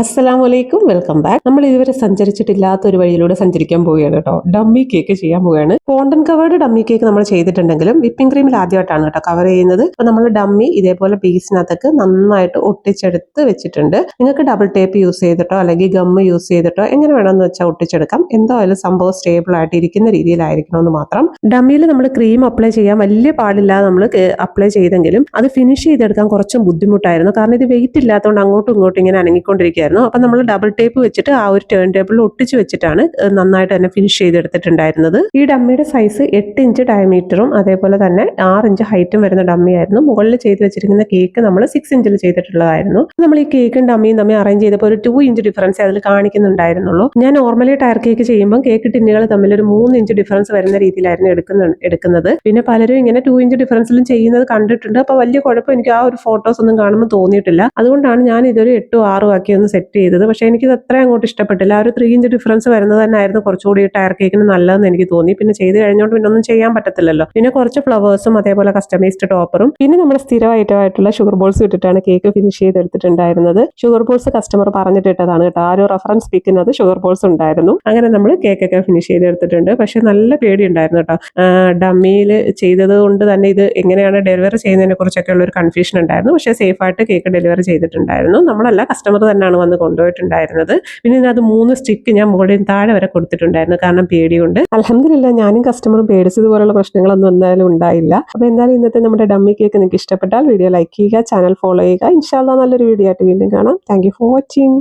അസ്സലാം വലൈക്കും welcome back. നമ്മൾ ഇതുവരെ സഞ്ചരിച്ചിട്ടില്ലാത്ത ഒരു വഴിയിലൂടെ സഞ്ചരിക്കാൻ പോവുകയാണ് കേട്ടോ. ഡമ്മി കേക്ക് ചെയ്യാൻ പോവുകയാണ്. കോണ്ടൻ കവേർഡ് ഡമ്മി കേക്ക് നമ്മൾ ചെയ്തിട്ടുണ്ടെങ്കിലും വിപ്പിംഗ് ക്രീമിൽ ആദ്യമായിട്ടാണ് കേട്ടോ കവർ ചെയ്യുന്നത്. അപ്പൊ നമ്മൾ ഡമ്മി ഇതേപോലെ പീസിനകത്തേക്ക് നന്നായിട്ട് ഒട്ടിച്ചെടുത്ത് വെച്ചിട്ടുണ്ട്. നിങ്ങൾക്ക് ഡബിൾ ടേപ്പ് യൂസ് ചെയ്തിട്ടോ അല്ലെങ്കിൽ ഗമ്മ് യൂസ് ചെയ്തിട്ടോ എങ്ങനെ വേണമെന്ന് വെച്ചാൽ ഒട്ടിച്ചെടുക്കാം. എന്തായാലും സംഭവം സ്റ്റേബിൾ ആയിട്ട് ഇരിക്കുന്ന രീതിയിലായിരിക്കണം എന്ന് മാത്രം. ഡമ്മിയിൽ നമ്മൾ ക്രീം അപ്ലൈ ചെയ്യാൻ വലിയ പാടില്ലാതെ നമ്മൾ അപ്ലൈ ചെയ്തെങ്കിലും അത് ഫിനിഷ് ചെയ്തെടുക്കാൻ കുറച്ചും ബുദ്ധിമുട്ടായിരുന്നു. കാരണം ഇത് വെയിറ്റ് ഇല്ലാത്തതുകൊണ്ട് അങ്ങോട്ടും ഇങ്ങോട്ടും ഇങ്ങനെ അനങ്ങിക്കൊണ്ടിരിക്കുകയായിരുന്നു അപ്പം നമ്മൾ ഡബിൾ ടേപ്പ് വെച്ചിട്ട് ആ ഒരു ടേൺ ടേബിളിൽ ഒട്ടിച്ച് വെച്ചിട്ടാണ് നന്നായിട്ട് തന്നെ ഫിനിഷ് ചെയ്തെടുത്തിട്ടുണ്ടായിരുന്നത്. ഈ ഡമ്മിയുടെ സൈസ് എട്ട് ഇഞ്ച് ഡയമീറ്ററും അതേപോലെ തന്നെ ആറ് ഇഞ്ച് ഹൈറ്റും വരുന്ന ഡമ്മിയായിരുന്നു മുകളിൽ ചെയ്ത് വെച്ചിരിക്കുന്ന കേക്ക് നമ്മൾ സിക്സ് ഇഞ്ചിൽ ചെയ്തിട്ടുള്ളതായിരുന്നു. നമ്മൾ ഈ കേക്കും ഡമ്മിയും തമ്മിൽ അറേഞ്ച് ചെയ്തപ്പോൾ ഒരു ടു ഇഞ്ച് ഡിഫറൻസ് അതിൽ കാണിക്കുന്നുണ്ടായിരുന്നുള്ളൂ. ഞാൻ നോർമലി ടയർ കേക്ക് ചെയ്യുമ്പോൾ കേക്ക് ടിന്നുകൾ തമ്മിൽ ഒരു മൂന്ന് ഇഞ്ച് ഡിഫറൻസ് വരുന്ന രീതിയിലായിരുന്നു എടുക്കുന്ന എടുക്കുന്നത്. പിന്നെ പലരും ഇങ്ങനെ ടു ഇഞ്ച് ഡിഫറൻസിലും ചെയ്യുന്നത് കണ്ടിട്ടുണ്ട്. അപ്പോൾ വലിയ കുഴപ്പം എനിക്ക് ആ ഒരു ഫോട്ടോസ് ഒന്നും കാണുമ്പോൾ തോന്നിയിട്ടില്ല. അതുകൊണ്ടാണ് ഞാൻ ഇതൊരു എട്ടോ ആറോ ആക്കി ഒന്ന് സെറ്റ് ചെയ്തത്. പക്ഷേ എനിക്കിത് അത്ര അങ്ങോട്ട് ഇഷ്ടപ്പെട്ടില്ല. ആ ഒരു ത്രീ ഇഞ്ച് ഡിഫറൻസ് വരുന്നത് തന്നെയായിരുന്നു കുറച്ചുകൂടി ടയർ കേക്കിന് നല്ലതെന്ന് എനിക്ക് തോന്നി. പിന്നെ ചെയ്ത് കഴിഞ്ഞുകൊണ്ട് പിന്നെ ഒന്നും ചെയ്യാൻ പറ്റത്തില്ലല്ലോ. പിന്നെ കുറച്ച് ഫ്ലവേഴ്സും അതേപോലെ കസ്റ്റമൈസ്ഡ് ടോപ്പറും പിന്നെ നമ്മൾ സ്ഥിരമായിട്ടുള്ള ഷുഗർ ബോൾസ് ഇട്ടിട്ടാണ് കേക്ക് ഫിനിഷ് ചെയ്തെടുത്തിട്ടുണ്ടായിരുന്നത്. ഷുഗർ ബോൾസ് കസ്റ്റമർ പറഞ്ഞിട്ടിട്ടതാണ് കേട്ടോ. ആ ഒരു റെഫറൻസ് പിക്കുന്നത് ഷുഗർ ബോൾസ് ഉണ്ടായിരുന്നു. അങ്ങനെ നമ്മൾ കേക്കൊക്കെ ഫിനിഷ് ചെയ്തെടുത്തിട്ടുണ്ട്. പക്ഷെ നല്ല പേടി ഉണ്ടായിരുന്നു കേട്ടോ ഡമ്മിയിൽ ചെയ്തത് കൊണ്ട് തന്നെ ഇത് എങ്ങനെയാണ് ഡെലിവറി ചെയ്യുന്നതിനെ കുറിച്ചൊക്കെ ഉള്ള ഒരു കൺഫ്യൂഷൻ ഉണ്ടായിരുന്നു. പക്ഷേ സേഫ് ആയിട്ട് കേക്ക് ഡെലിവറി ചെയ്തിട്ടുണ്ടായിരുന്നു. നമ്മളല്ല കസ്റ്റമർ തന്നെയാണ് വന്ന് കൊണ്ടുപോയിട്ടുണ്ടായിരുന്നത്. പിന്നെ ഇതിനകത്ത് മൂന്ന് സ്റ്റിക്ക് ഞാൻ മുകളിൽ താഴെ വരെ കൊടുത്തിട്ടുണ്ടായിരുന്നു. കാരണം പേടിയുണ്ട്. അലഹമില്ല ഞാനും കസ്റ്റമറും പേടിച്ചതുപോലുള്ള പ്രശ്നങ്ങളൊന്നും എന്തായാലും ഉണ്ടായില്ല. അപ്പോൾ എന്തായാലും ഇന്നത്തെ നമ്മുടെ ഡമ്മി കേക്ക് നിങ്ങൾക്ക് ഇഷ്ടപ്പെട്ടാൽ വീഡിയോ ലൈക്ക് ചെയ്യുക ചാനൽ ഫോളോ ചെയ്യുക. ഇൻഷാല്ല നല്ലൊരു വീഡിയോ ആയിട്ട് വീണ്ടും കാണാം. Thank for watching